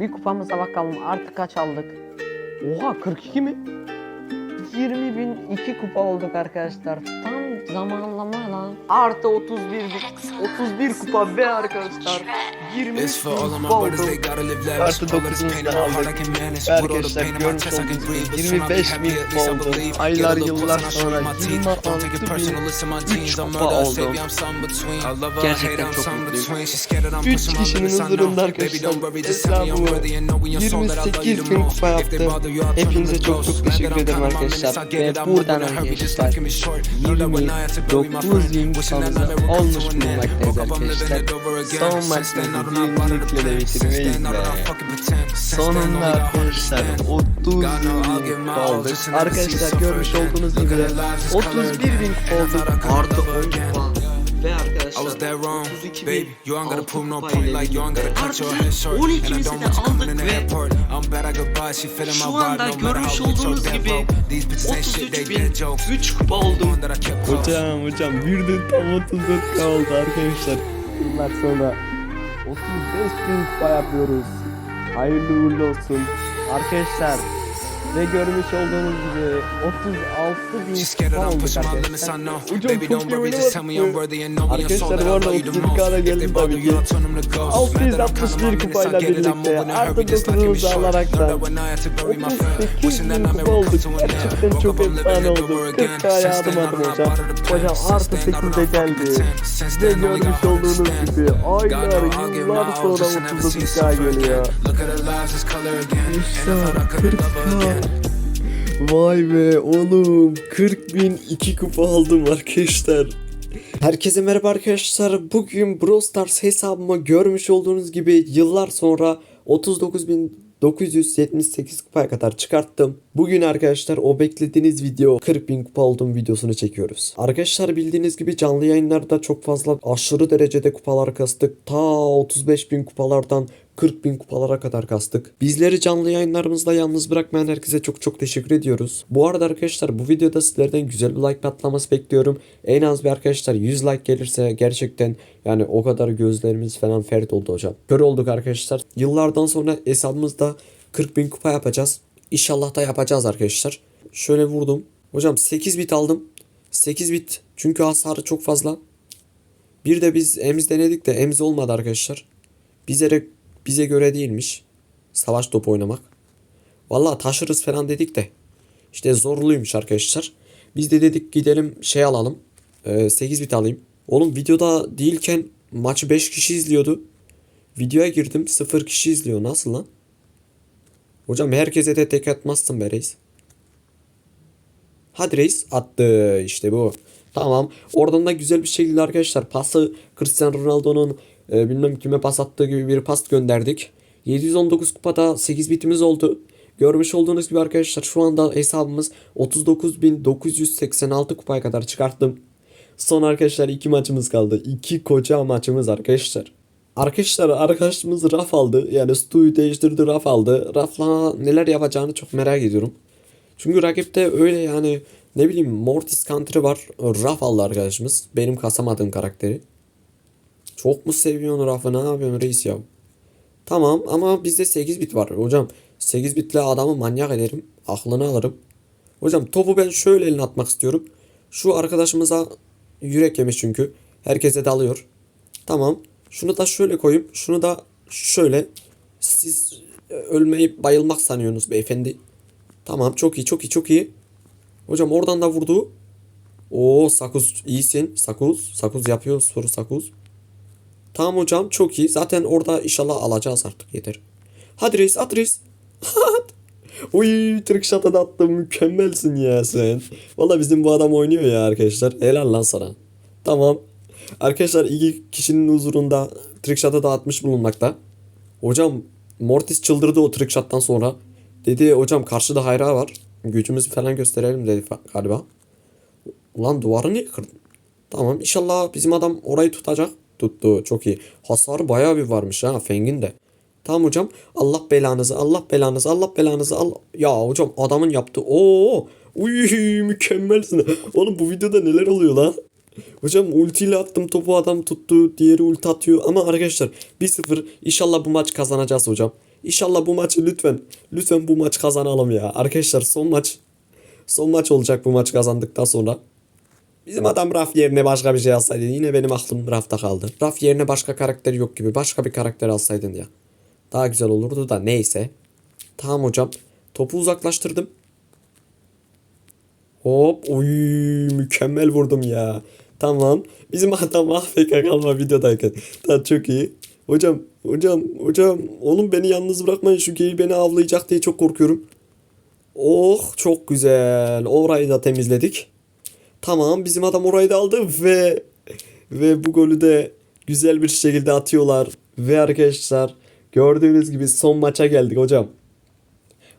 Bir kupamıza bakalım artık kaç aldık? Oha 42 mi? 20 bin 2 kupa olduk arkadaşlar. Tam zamanlama lan. Artı 31 bin- 31 kupa ve arkadaşlar. 23 It's for all of my kupa brothers, they olduk. gotta live lavish. Artı All of this 9'unu pain da in my heart, I aldık. can manage. Ve With all the arkadaşlar pain in my görmüş chest, I can olduğunuz breathe. gibi But soon I'll be 25 happy, bin at kupa least I oldu. believe. Get Aylar a little yıllar closer show sonra you my teeth. Don't take it 26 personal, bin listen my 3 teens. I'm kupa murder, oldu. baby, I'm something between. I love her, I hate Gerçekten I'm çok something mutluyum. between. She's scared that I'm Üç pushing my kişinin limits, I know. huzurunda Baby, arkadaşlar don't worry, just tell me I'm hesabı worthy and know when you're sold that I love you 28 the bin most. kupa If they yaptı. bother you, I'll turn them Hepinize to çok ghosts. çok that teşekkür I'm ederim counting my arkadaşlar. minutes, I get Ve I'm buradan moving in a hurry, just life can be short. Know that when I had to bury my 29 friend, bin wishing that kupamızı night would come olmuş living arkadaşlar. Son maçları birincilikle de bitirmeyiz be. Sonunda arkadaşlar understand. 30 God know I'll give bin my kupa all aldık. just to never see Arkadaşlar görmüş olduğunuz gibi at our lives, it's color 31 bin could Artı love 10 again. I was dead wrong, 32 baby. bin You ain't gotta 6 prove no point like you ain't gotta cut your head short. And I 12'mizi don't want coming in the airport. I'm bad at goodbye, she feeling my vibe. anda No matter how olduğunuz dead gibi broke. These bitches ain't shit, 33 they dead jokes. 3 kupa The one that I kept close. Hocam hocam bir de tam 34 kaldı arkadaşlar. Yıllar sonra 35 bin kupa yapıyoruz. Hayırlı uğurlu olsun. Arkadaşlar ve görmüş olduğunuz gibi 36 bin I'm olduk arkadaşlar. Baby, çok iyi sold Arkadaşlar bu arada love you the 31 most. kara If they geldim tabii ki. I'll turn them to ghosts. Mad that I'm counting my 661 minutes, I kupayla birlikte artı hurry, just life can be 9'umuzu short. Know alaraktan that when I had to bury my friend, 38 wishing that bin kupa olduk. Gerçekten çok efsane oldu. over again. 40 kaya adım adım hocam. Hocam artı then, I don't 8'de know geldi. Ve görmüş olduğunuz gibi aylar yıllar sonra just to never see 39 suffer geliyor. again. Look at our lives, it's color again. And I thought I could 40 love her again. Vay be oğlum 40 bin 2 kupa aldım arkadaşlar. Herkese merhaba arkadaşlar. Bugün Brawl Stars hesabıma görmüş olduğunuz gibi yıllar sonra 39.978 kupaya kadar çıkarttım. Bugün arkadaşlar o beklediğiniz video 40.000 kupa olduğum videosunu çekiyoruz. Arkadaşlar bildiğiniz gibi canlı yayınlarda çok fazla aşırı derecede kupalar kastık. Ta 35.000 kupalardan 40 bin kupalara kadar kastık. Bizleri canlı yayınlarımızda yalnız bırakmayan herkese çok çok teşekkür ediyoruz. Bu arada arkadaşlar bu videoda sizlerden güzel bir like patlaması bekliyorum. En az bir arkadaşlar 100 like gelirse gerçekten yani o kadar gözlerimiz falan fert oldu hocam. Kör olduk arkadaşlar. Yıllardan sonra hesabımızda 40 bin kupa yapacağız. İnşallah da yapacağız arkadaşlar. Şöyle vurdum. Hocam 8 bit aldım. 8 bit çünkü hasarı çok fazla. Bir de biz emz denedik de emz olmadı arkadaşlar. Bize bize göre değilmiş. Savaş topu oynamak. Vallahi taşırız falan dedik de. İşte zorluymuş arkadaşlar. Biz de dedik gidelim şey alalım. Ee, 8 bit alayım. Oğlum videoda değilken maçı 5 kişi izliyordu. Videoya girdim 0 kişi izliyor. Nasıl lan? Hocam herkese de tek atmazsın be reis. Hadi reis attı işte bu. Tamam. Oradan da güzel bir şekilde arkadaşlar pası Cristiano Ronaldo'nun e, bilmem kime pas attığı gibi bir pas gönderdik. 719 kupada 8 bitimiz oldu. Görmüş olduğunuz gibi arkadaşlar şu anda hesabımız 39.986 kupaya kadar çıkarttım. Son arkadaşlar iki maçımız kaldı. İki koca maçımız arkadaşlar. Arkadaşlar arkadaşımız raf aldı. Yani Stu'yu değiştirdi raf aldı. Rafla neler yapacağını çok merak ediyorum. Çünkü rakipte öyle yani ne bileyim Mortis Country var. Raf aldı arkadaşımız. Benim kasamadığım karakteri. Çok mu seviyorsun Raf'ı ne yapıyorsun reis ya? Tamam ama bizde 8 bit var hocam. 8 bitle adamı manyak ederim. Aklını alırım. Hocam topu ben şöyle eline atmak istiyorum. Şu arkadaşımıza yürek yemiş çünkü. Herkese dalıyor. Tamam. Şunu da şöyle koyayım. Şunu da şöyle. Siz e, ölmeyi bayılmak sanıyorsunuz beyefendi. Tamam çok iyi çok iyi çok iyi. Hocam oradan da vurdu. Oo Sakuz iyisin. Sakuz. Sakuz yapıyor soru Sakuz. Tamam hocam çok iyi. Zaten orada inşallah alacağız artık yeter. Hadi reis at reis. Uy trick shot'a da attım. Mükemmelsin ya sen. Valla bizim bu adam oynuyor ya arkadaşlar. Helal lan sana. Tamam. Arkadaşlar iki kişinin huzurunda trick shot'a da atmış bulunmakta. Hocam Mortis çıldırdı o trick shot'tan sonra. Dedi hocam karşıda hayra var. Gücümüzü falan gösterelim dedi galiba. Ulan duvarı niye kırdın? Tamam inşallah bizim adam orayı tutacak. Tuttu çok iyi. Hasarı bayağı bir varmış ha Feng'in de. Tamam hocam Allah belanızı Allah belanızı Allah belanızı Allah. Ya hocam adamın yaptığı Oo. Uy mükemmelsin. Oğlum bu videoda neler oluyor lan? Hocam ultiyle attım topu adam tuttu. Diğeri ulti atıyor. Ama arkadaşlar 1-0 inşallah bu maç kazanacağız hocam. İnşallah bu maçı lütfen lütfen bu maç kazanalım ya. Arkadaşlar son maç son maç olacak bu maç kazandıktan sonra. Bizim adam Raf yerine başka bir şey alsaydı yine benim aklım Raf'ta kaldı. Raf yerine başka karakter yok gibi başka bir karakter alsaydın ya. Daha güzel olurdu da neyse. Tamam hocam. Topu uzaklaştırdım. Hop. Oy mükemmel vurdum ya. Tamam. Bizim adam AFK kalma videodayken. Tamam çok iyi. Hocam, hocam, hocam. Oğlum beni yalnız bırakmayın. Şu geyik beni avlayacak diye çok korkuyorum. Oh çok güzel. Orayı da temizledik. Tamam bizim adam orayı da aldı ve ve bu golü de güzel bir şekilde atıyorlar. Ve arkadaşlar gördüğünüz gibi son maça geldik hocam.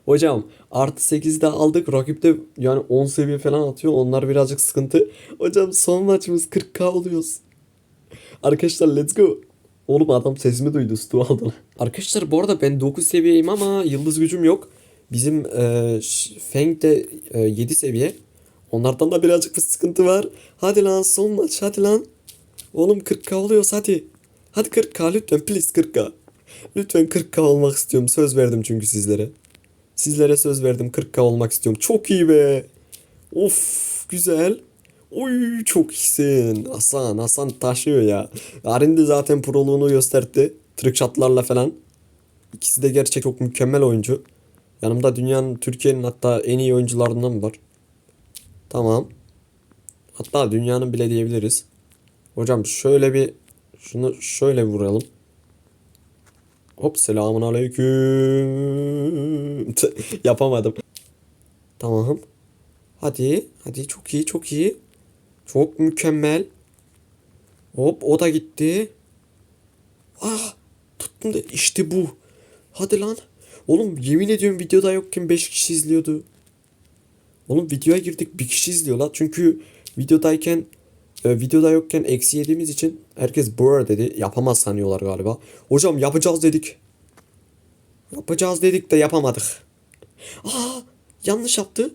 Hocam artı 8'de aldık. Rakip de yani 10 seviye falan atıyor. Onlar birazcık sıkıntı. Hocam son maçımız 40k oluyoruz. Arkadaşlar let's go. Oğlum adam sesimi duydu. Stu aldı. Arkadaşlar bu arada ben 9 seviyeyim ama yıldız gücüm yok. Bizim e, Feng de e, 7 seviye. Onlardan da birazcık bir sıkıntı var. Hadi lan son maç hadi lan. Oğlum 40k oluyoruz hadi. Hadi 40k lütfen please 40k. Lütfen 40k olmak istiyorum. Söz verdim çünkü sizlere. Sizlere söz verdim 40k olmak istiyorum. Çok iyi be. Of güzel. Oy çok iyisin. Hasan Hasan taşıyor ya. Arin de zaten proluğunu gösterdi. Trickshotlarla falan. İkisi de gerçek çok mükemmel oyuncu. Yanımda dünyanın Türkiye'nin hatta en iyi oyuncularından var. Tamam. Hatta dünyanın bile diyebiliriz. Hocam şöyle bir şunu şöyle vuralım. Hop selamun aleyküm. Yapamadım. Tamam. Hadi. Hadi çok iyi çok iyi. Çok mükemmel. Hop o da gitti. Ah tuttum da işte bu. Hadi lan. Oğlum yemin ediyorum videoda yokken 5 kişi izliyordu. Oğlum videoya girdik bir kişi izliyor lan. Çünkü videodayken e, videoda yokken eksi yediğimiz için herkes brr dedi. Yapamaz sanıyorlar galiba. Hocam yapacağız dedik. Yapacağız dedik de yapamadık. Aa yanlış yaptı.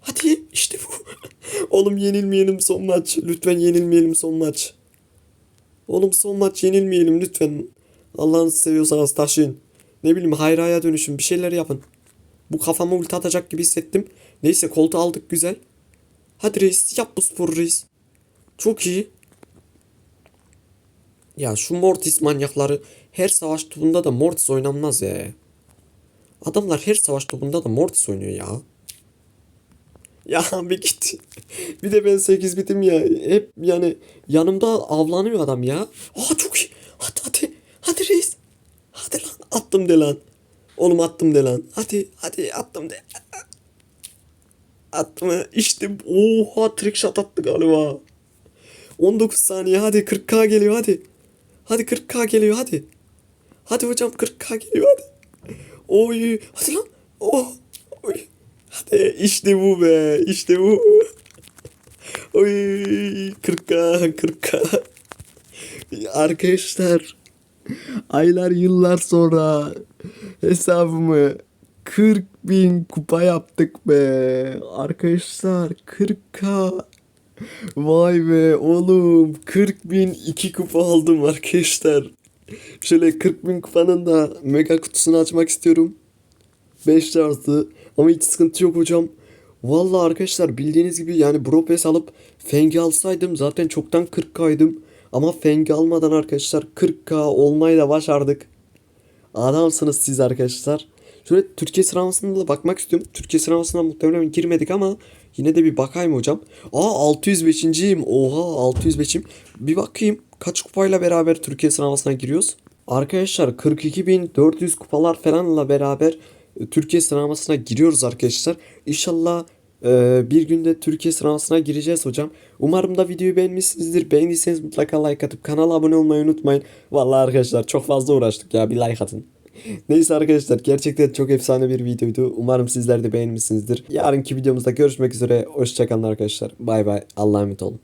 Hadi işte bu. Oğlum yenilmeyelim son maç. Lütfen yenilmeyelim son maç. Oğlum son maç yenilmeyelim lütfen. Allah'ınızı seviyorsanız taşıyın. Ne bileyim hayraya dönüşün bir şeyler yapın. Bu kafama ulti atacak gibi hissettim. Neyse koltuğu aldık güzel. Hadi reis yap bu sporu reis. Çok iyi. Ya şu Mortis manyakları her savaş topunda da Mortis oynanmaz ya. Adamlar her savaş topunda da Mortis oynuyor ya. Ya bir git. bir de ben 8 bitim ya. Hep yani yanımda avlanıyor adam ya. Aa çok iyi. Hadi hadi. Hadi reis. Hadi lan attım de lan. Oğlum attım de lan. Hadi hadi attım de. Attım? İşte oha trick shot attı galiba. 19 saniye hadi 40k geliyor hadi. Hadi 40k geliyor hadi. Hadi hocam 40k geliyor hadi. Oy hadi lan. Oh. Oy. Hadi işte bu be işte bu. Oy 40k 40k. Arkadaşlar aylar yıllar sonra hesabımı 40 bin kupa yaptık be. Arkadaşlar 40k. Vay be oğlum 40 bin 2 kupa aldım arkadaşlar. Şöyle 40 bin kupanın da mega kutusunu açmak istiyorum. 5 artı ama hiç sıkıntı yok hocam. Vallahi arkadaşlar bildiğiniz gibi yani Bro Pass alıp Feng'i alsaydım zaten çoktan 40k'ydım. Ama Feng'i almadan arkadaşlar 40k olmayı da başardık. Adamsınız siz arkadaşlar. Şöyle Türkiye sıralamasına da bakmak istiyorum. Türkiye sıralamasına muhtemelen girmedik ama yine de bir bakayım hocam. Aa 605.yim. Oha 605'im. Bir bakayım kaç kupayla beraber Türkiye sıralamasına giriyoruz. Arkadaşlar 42.400 kupalar falanla beraber Türkiye sıralamasına giriyoruz arkadaşlar. İnşallah e, bir günde Türkiye sıralamasına gireceğiz hocam. Umarım da videoyu beğenmişsinizdir. Beğendiyseniz mutlaka like atıp kanala abone olmayı unutmayın. Vallahi arkadaşlar çok fazla uğraştık ya bir like atın. Neyse arkadaşlar gerçekten çok efsane bir videoydu. Umarım sizler de beğenmişsinizdir. Yarınki videomuzda görüşmek üzere. Hoşçakalın arkadaşlar. Bay bay. Allah'a emanet olun.